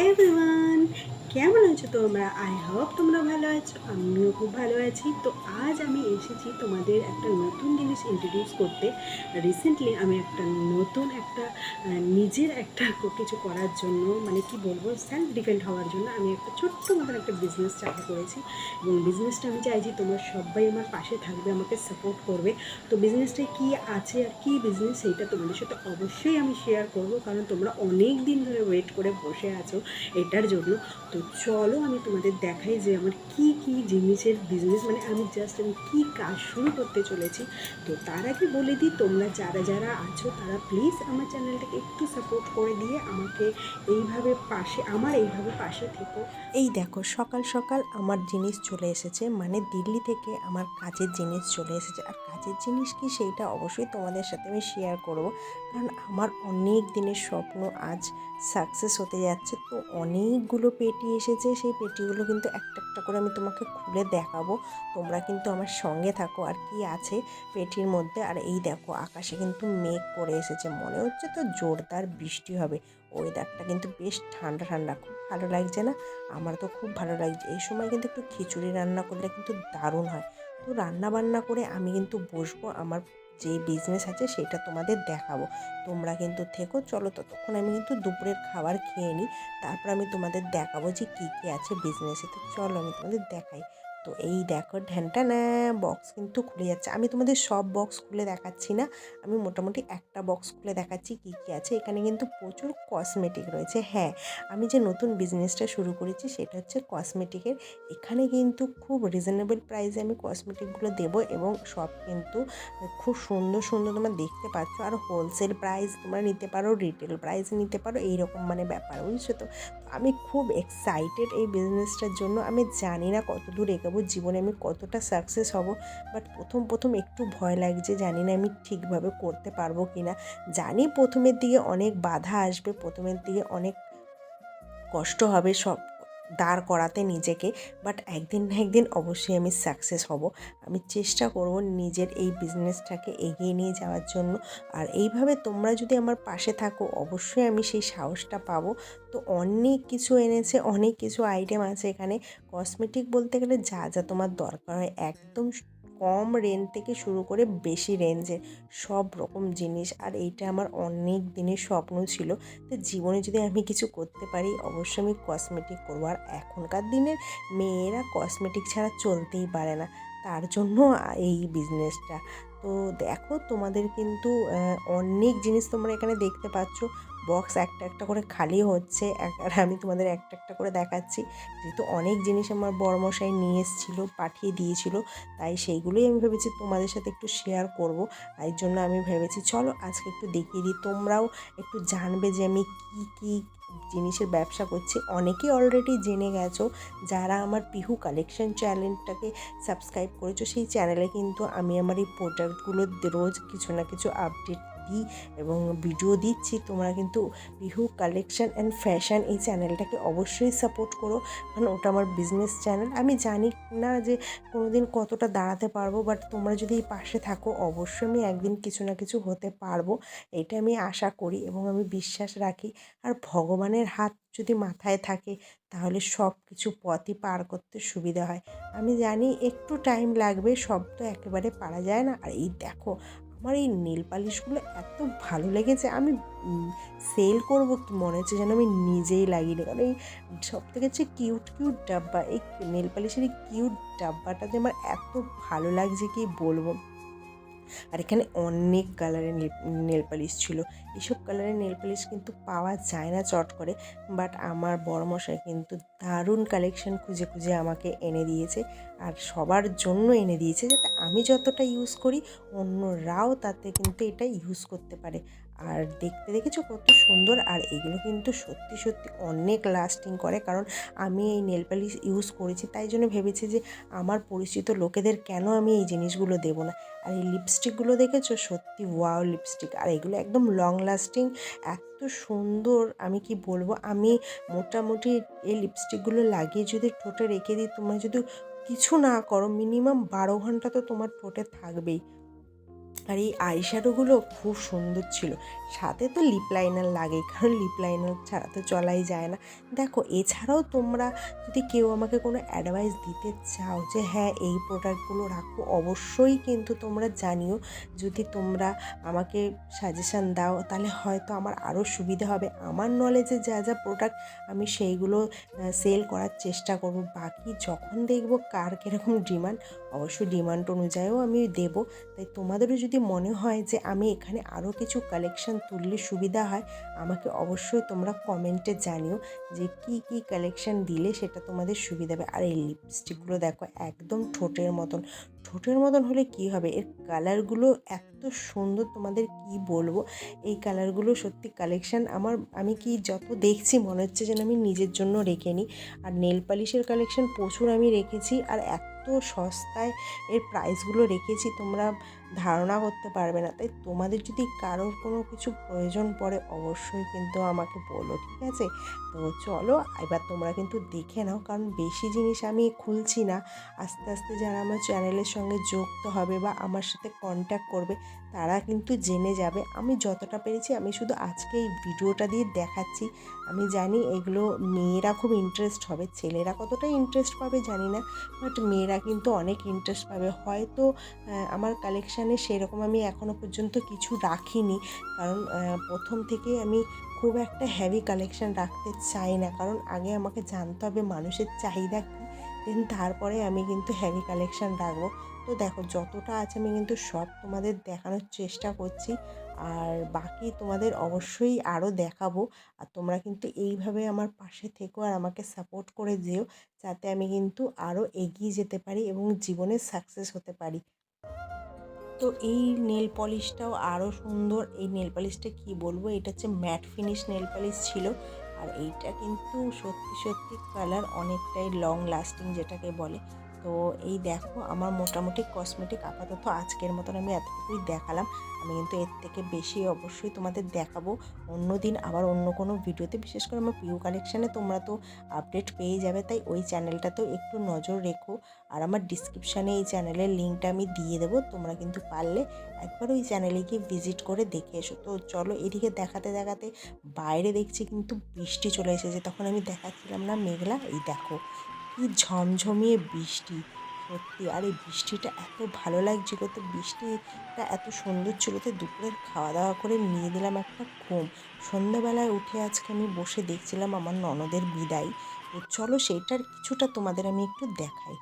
everyone. কেমন আছো তোমরা? আই হোপ তোমরা ভালো আছো, আমিও খুব ভালো আছি। তো আজ আমি এসেছি তোমাদের একটা নতুন জিনিস ইন্ট্রোডিউস করতে। রিসেন্টলি আমি একটা নতুন একটা নিজের একটা কিছু করার জন্য মানে কি বলব সেলফ ডিপেন্ড হওয়ার জন্য আমি একটা ছোট্ট মতন একটা বিজনেস চালু করেছি। এবং বিজনেসটা আমি চাইছি তোমরা সবাই আমার পাশে থাকবে, আমাকে সাপোর্ট করবে। তো বিজনেসটা কি আছে আর কী বিজনেস সেইটা তোমাদের সাথে অবশ্যই আমি শেয়ার করব। কারণ তোমরা অনেক দিন ধরে ওয়েট করে বসে আছো এটার জন্য। তো চলো আমি তোমাদের দেখাই যে আমার কি কি জিনিসের বিজনেস মানে আমি জাস্ট আমি কী কাজ শুরু করতে চলেছি। তো তার আগে বলে দিই, তোমরা যারা যারা আছো তারা প্লিজ আমার চ্যানেলটাকে একটু সাপোর্ট করে দিয়ে আমাকে এইভাবে পাশে, আমার এইভাবে পাশে থেকো। এই দেখো, সকাল সকাল আমার জিনিস চলে এসেছে মানে দিল্লি থেকে আমার কাজের জিনিস চলে এসেছে। আর কাজের জিনিস কি সেইটা অবশ্যই তোমাদের সাথে আমি শেয়ার করব। কারণ আমার অনেক দিনের স্বপ্ন আজ সাকসেস হতে যাচ্ছে। তো অনেকগুলো পেটি এসেছে, সেই পেটিগুলো কিন্তু একটা একটা করে আমি তোমাকে খুলে দেখাবো। তোমরা কিন্তু আমার সঙ্গে থাকো আর কি আছে পেটির মধ্যে। আর এই দেখো, আকাশে কিন্তু মেঘ করে এসেছে। মনে হচ্ছে তো জোরদার বৃষ্টি হবে। ওয়েদারটা কিন্তু বেশ ঠান্ডা ঠান্ডা। খুব ভালো লাগছে না? আমার তো খুব ভালো লাগছে। এই সময় কিন্তু একটু খিচুড়ি রান্না করলে কিন্তু দারুণ হয়। তো রান্না বান্না করে আমি কিন্তু বসবো। আমার যে বিজনেস আছে সেটা তোমাদের দেখাবো। তোমরা কিন্তু থেকো, চলো ততক্ষণ আমি কিন্তু দুপুরের খাবার খেয়ে নিই, তারপর আমি তোমাদের দেখাবো যে কী কী আছে বিজনেসে তো চলো আমি তোমাদের দেখাই। তো এই দেখো ঢ্যানটা না বক্স কিন্তু খুলে যাচ্ছে। আমি তোমাদের সব বক্স খুলে দেখাচ্ছি না। আমি মোটামুটি একটা বক্স খুলে দেখাচ্ছি কী কী আছে। এখানে কিন্তু প্রচুর কসমেটিক রয়েছে। হ্যাঁ আমি যে নতুন বিজনেসটা শুরু করেছি সেটা হচ্ছে কসমেটিকের এখানে কিন্তু খুব রিজনেবল প্রাইসে আমি কসমেটিকগুলো দেবো এবং সব কিন্তু খুব সুন্দর সুন্দর তোমরা দেখতে পাচ্ছ। আর হোলসেল প্রাইস তোমরা নিতে পারো রিটেল প্রাইস নিতে পারো। এইরকম মানে ব্যাপার, বুঝছ তো? আমি খুব এক্সাইটেড এই বিজনেসটার জন্য। আমি জানি না কত দূর এগোবো, জীবনে আমি কতটা সাকসেস হব বাট প্রথম প্রথম একটু ভয় লাগছে, জানি না আমি ঠিকভাবে করতে পারব কি না জানি প্রথমের দিকে অনেক বাধা আসবে, প্রথমের দিকে অনেক কষ্ট হবে, সব দাঁড় করাতে নিজেকে বাট একদিন না একদিন অবশ্যই আমি সাকসেস হব। আমি চেষ্টা করব নিজের এই বিজনেসটাকে এগিয়ে নিয়ে যাওয়ার জন্য। আর এইভাবে তোমরা যদি আমার পাশে থাকো, অবশ্যই আমি সেই সাহসটা পাবো। তো অনেক কিছু এনেছে, অনেক কিছু আইটেম আছে এখানে। কসমেটিক বলতে গেলে যা যা তোমার দরকার হয়, একদম কম রেঞ্জ থেকে শুরু করে বেশি রেঞ্জের সব রকম জিনিস। আর এইটা আমার অনেক দিনের স্বপ্ন ছিল। তো জীবনে যদি আমি কিছু করতে পারি, অবশ্যই আমি কসমেটিক করব। আর এখনকার দিনের মেয়েরা কসমেটিক ছাড়া চলতেই পারে না। তার জন্য এই বিজনেসটা তো দেখো তোমাদের কিন্তু অনেক জিনিস তোমরা এখানে দেখতে পাচ্ছ। বক্স একটা একটা করে খালি হচ্ছে। আর আমি তোমাদের একটা একটা করে দেখাচ্ছি। যেহেতু অনেক জিনিস আমার বড়মশাই নিয়ে এসেছিল, পাঠিয়ে দিয়েছিল, তাই সেইগুলোই আমি ভেবেছি তোমাদের সাথে একটু শেয়ার করব। তাই জন্য আমি ভেবেছি, চলো আজকে একটু দেখিয়ে দিই। তোমরাও একটু জানবে যে আমি কী কী জিনিসের ব্যবসা করছি। অনেকে অলরেডি জেনে গেছো, যারা আমার পিহু কালেকশন চ্যানেলটাকে সাবস্ক্রাইব করেছ, সেই চ্যানেলে কিন্তু আমি আমার এই প্রোডাক্টগুলো রোজ কিছু না কিছু আপডেট দিই এবং ভিডিও দিচ্ছি, তোমরা কিন্তু বিহু কালেকশন অ্যান্ড ফ্যাশন এই চ্যানেলটাকে অবশ্যই সাপোর্ট করো। কারণ ওটা আমার বিজনেস চ্যানেল আমি জানি না যে কোনোদিন কতটা দাঁড়াতে পারব বাট তোমরা যদি এই পাশে থাকো, অবশ্যই আমি একদিন কিছু না কিছু হতে পারব। এটা আমি আশা করি এবং আমি বিশ্বাস রাখি। আর ভগবানের হাত যদি মাথায় থাকে, তাহলে সব কিছু পথই পার করতে সুবিধা হয়। আমি জানি একটু টাইম লাগবে, সব তো একেবারে পারা যায় না। আর এই দেখো আমার এই নেল পালিশগুলো এত ভালো লেগেছে, আমি সেল করব কি মনে হচ্ছে যেন আমি নিজেই লাগিয়ে কারণ এই সব থেকে হচ্ছে কিউট কিউট ডাব্বা, এই নেল পালিশের এই কিউট ডাব্বাটা যে আমার এত ভালো লাগছে কি বলব? আর এখানে অনেক কালারের নেল পালিশ ছিল। এসব কালারের নেল পালিশ কিন্তু পাওয়া যায় না চট করে, বাট আমার বড়মশাই কিন্তু দারুণ কালেকশন খুঁজে খুঁজে আমাকে এনে দিয়েছে আর সবার জন্য এনে দিয়েছে যাতে আমি যতটা ইউজ করি অন্যরাও তাতে কিন্তু এটা ইউজ করতে পারে। আর দেখতে দেখেছ কত সুন্দর? আর এগুলো কিন্তু সত্যি সত্যি অনেক লাস্টিং করে। কারণ আমি এই নেল পালিশ ইউজ করেছি, তাই জন্য ভেবেছি যে আমার পরিচিত লোকেদের কেন আমি এই জিনিসগুলো দেবো না? আর এই লিপস্টিকগুলো দেখেছ? সত্যি ওয়াও লিপস্টিক আর এগুলো একদম লং লাস্টিং এত সুন্দর, আমি কি বলব? আমি মোটামুটি এই লিপস্টিকগুলো লাগিয়ে যদি ঠোঁটে রেখে দিই, তোমরা যদি কিছু না করো মিনিমাম বারো ঘণ্টা তো তোমার ঠোঁটে থাকবেই। আর এই আইশ্যাডোগুলো খুব সুন্দর ছিল। সাথে তো লিপ লাইনার লাগেই, কারণ লিপ লাইনার ছাড়া তো চলাই যায় না। দেখো, এছাড়াও তোমরা যদি কেউ আমাকে কোনো অ্যাডভাইস দিতে চাও যে হ্যাঁ এই প্রোডাক্টগুলো রাখো, অবশ্যই কিন্তু তোমরা জানিও। যদি তোমরা আমাকে সাজেশান দাও, তাহলে হয়তো আমার আরও সুবিধা হবে। আমার নলেজে যা যা প্রোডাক্ট আমি সেইগুলো সেল করার চেষ্টা করব। বাকি যখন দেখব কার কীরকম ডিমান্ড অবশ্যই ডিমান্ড অনুযায়ীও আমি দেব। তাই তোমাদেরও যদি মনে হয় যে আমি এখানে আরও কিছু কালেকশন তুললে সুবিধা হয়, আমাকে অবশ্যই তোমরা কমেন্টে জানিও যে কি কি কালেকশন দিলে সেটা তোমাদের সুবিধা হবে। আর এই লিপস্টিকগুলো দেখো, একদম ঠোঁটের মতন। ঠোঁটের মতন হলে কি হবে? এর কালারগুলো এত সুন্দর, তোমাদের কি বলব? এই কালারগুলো সত্যি কালেকশান আমার, আমি কি যত দেখছি মনে হচ্ছে যেন আমি নিজের জন্য রেখে নিই। আর নেল পালিশের কালেকশান প্রচুর আমি রেখেছি, আর এত সস্তায় এর প্রাইসগুলো রেখেছি তোমরা ধারণা করতে পারবে না। তাই তোমাদের যদি কারোর কোনো কিছু প্রয়োজন পড়ে, অবশ্যই কিন্তু আমাকে বলো, ঠিক আছে? তো চলো, এবার তোমরা কিন্তু দেখে নাও, কারণ বেশি জিনিস আমি খুলছি না। আস্তে আস্তে যারা আমার চ্যানেলের সঙ্গে যুক্ত হবে বা আমার সাথে কন্ট্যাক্ট করবে, তারা কিন্তু জেনে যাবে। আমি যতটা পেরেছি, আমি শুধু আজকে এই ভিডিওটা দিয়ে দেখাচ্ছি। আমি জানি এগুলো মেয়েরা খুব ইন্টারেস্ট হবে, ছেলেরা কতটা ইন্টারেস্ট পাবে জানি না বাট মেয়েরা কিন্তু অনেক ইন্টারেস্ট পাবে। হয়তো আমার কালেকশানে সেরকম আমি এখনও পর্যন্ত কিছু রাখিনি। কারণ প্রথম থেকে আমি খুব একটা হেভি কালেকশান রাখতে চাই না। কারণ আগে আমাকে জানতে হবে মানুষের চাহিদা কী দেন তারপরে আমি কিন্তু হেভি কালেকশান রাখব। তো দেখো, যতটা আছে আমি কিন্তু সব তোমাদের দেখানোর চেষ্টা করছি। আর বাকি তোমাদের অবশ্যই আরও দেখাবো। আর তোমরা কিন্তু এইভাবে আমার পাশে থেকো আর আমাকে সাপোর্ট করে যেও, যাতে আমি কিন্তু আরও এগিয়ে যেতে পারি এবং জীবনে সাকসেস হতে পারি। তো এই নেল পলিশটাও আরও সুন্দর। এই নেল পলিশটা কি বলব? এটা হচ্ছে ম্যাট ফিনিশ নেল পলিশ ছিল। আর এইটা কিন্তু সত্যি সত্যি কালার অনেকটাই লং লাস্টিং যেটাকে বলে। তো এই দেখো আমার মোটামুটি কসমেটিক আপাতত আজকের মতন আমি এতটুকুই দেখালাম। আমি কিন্তু এর থেকে বেশি অবশ্যই তোমাদের দেখাবো। অন্য দিন আবার অন্য কোনো ভিডিওতে, বিশেষ করে আমার পিউ কালেকশানে তোমরা তো আপডেট পেয়ে যাবে, তাই ওই চ্যানেলটাতেও একটু নজর রেখো। আর আমার ডিসক্রিপশানে এই চ্যানেলের লিঙ্কটা আমি দিয়ে দেবো, তোমরা কিন্তু পারলে একবার ওই চ্যানেলে গিয়ে ভিজিট করে দেখে এসো। তো চলো এদিকে দেখাতে দেখাতে বাইরে দেখছি কিন্তু বৃষ্টি চলে এসেছে, তখন আমি দেখাচ্ছিলাম না মেঘলা, এই দেখো। কি ঝমঝমিয়ে বৃষ্টি। সত্যি, আর এই বৃষ্টিটা এত ভালো লাগছিল তো, বৃষ্টিটা এত সুন্দর ছিল তো, দুপুরের খাওয়া দাওয়া করে নিয়ে দিলাম একটা ঘুম। সন্ধ্যাবেলায় উঠে আজকে আমি বসে দেখছিলাম আমার ননদের বিদায়। তো চলো সেইটার কিছুটা তোমাদের আমি একটু দেখাই।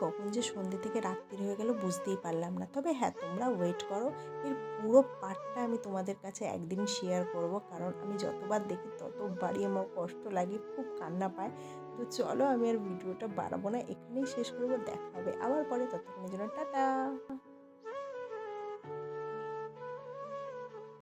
কখন যে সন্ধ্যে থেকে রাত্রি হয়ে গেল বুঝতেই পারলাম না। তবে হ্যাঁ তোমরা ওয়েট করো। এর পুরো পার্টটা আমি তোমাদের কাছে একদিন শেয়ার করব। কারণ আমি যতবার দেখি ততবারই আমার কষ্ট লাগে, খুব কান্না পায়। তো চলো আমি আর ভিডিওটা বাড়াবো না। এখানেই শেষ করব। দেখা হবে আবার পরে। ততক্ষণের জন্য টাটা!